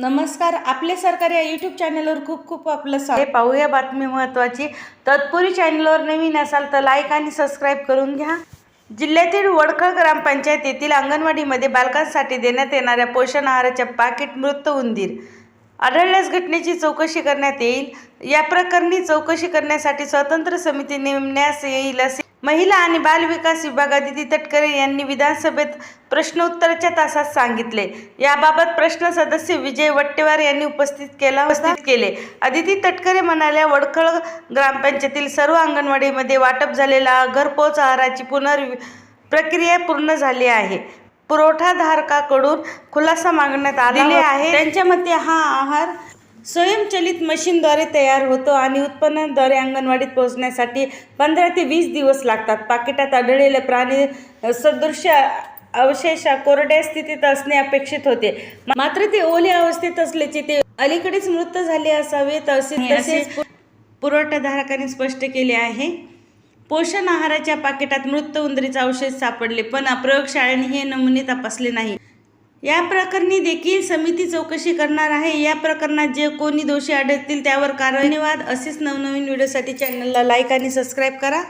नमस्कार आपले सरकार या यूट्यूब चॅनलवर खूप खूप आपलं स्वागत. पाहूया बातमी महत्त्वाची तत्पूर्वी चॅनलवर नवीन असाल तर लाईक आणि सबस्क्राईब करून घ्या. जिल्ह्यातील वडखळ ग्रामपंचायत येथील अंगणवाडीमध्ये बालकांसाठी देण्यात येणाऱ्या पोषण आहाराच्या पाकिट मृत उंदीर आढळल्यास घटनेची चौकशी करण्यात येईल. या प्रकरणी चौकशी करण्यासाठी स्वतंत्र समिती नेमण्यास येईल असे महिला आणि बाल विकास विभाग अदिती तटकरे यांनी विधानसभेत प्रश्नोत्तराच्या तासात सांगितले. याबाबत प्रश्न सदस्य विजय वट्टेवार यांनी उपस्थित केला उपस्थित केले. अदिती तटकरे म्हणाल्या वडखळ ग्रामपंचायतीतील सर्व अंगणवाडीमध्ये वाटप झालेला घरपोच आहाराची पुनर् प्रक्रिया पूर्ण झाली आहे. पुरवठाधारकाकडून खुलासा मागण्यात आलेले आहे. त्यांच्या मते हा आहार स्वयंचलित मशीनद्वारे तयार होतो आणि उत्पन्नाद्वारे अंगणवाडीत पोहोचण्यासाठी पंधरा ते वीस दिवस लागतात. पाकिटात आढळलेले प्राणी सदृश्य अवशेष कोरड्या स्थितीत असणे अपेक्षित होते. मात्र ते ओले अवस्थेत असल्याचे ते अलीकडेच मृत झाले असावेत असे तसेच पुरवठाधारकाने स्पष्ट केले आहे. पोषण आहाराच्या पाकिटात मृत उंदरीचा अवशेष सापडले पण प्रयोगशाळेने हे नमुने तपासले नाही. या प्रकरणी देखील समिती चौकशी करणार आहे. या प्रकरणात जे कोणी दोषी आढळतील त्यावर कारवाई धन्यवाद. असेच नवनवीन व्हिडिओसाठी चॅनलला लाईक आणि सबस्क्राईब करा.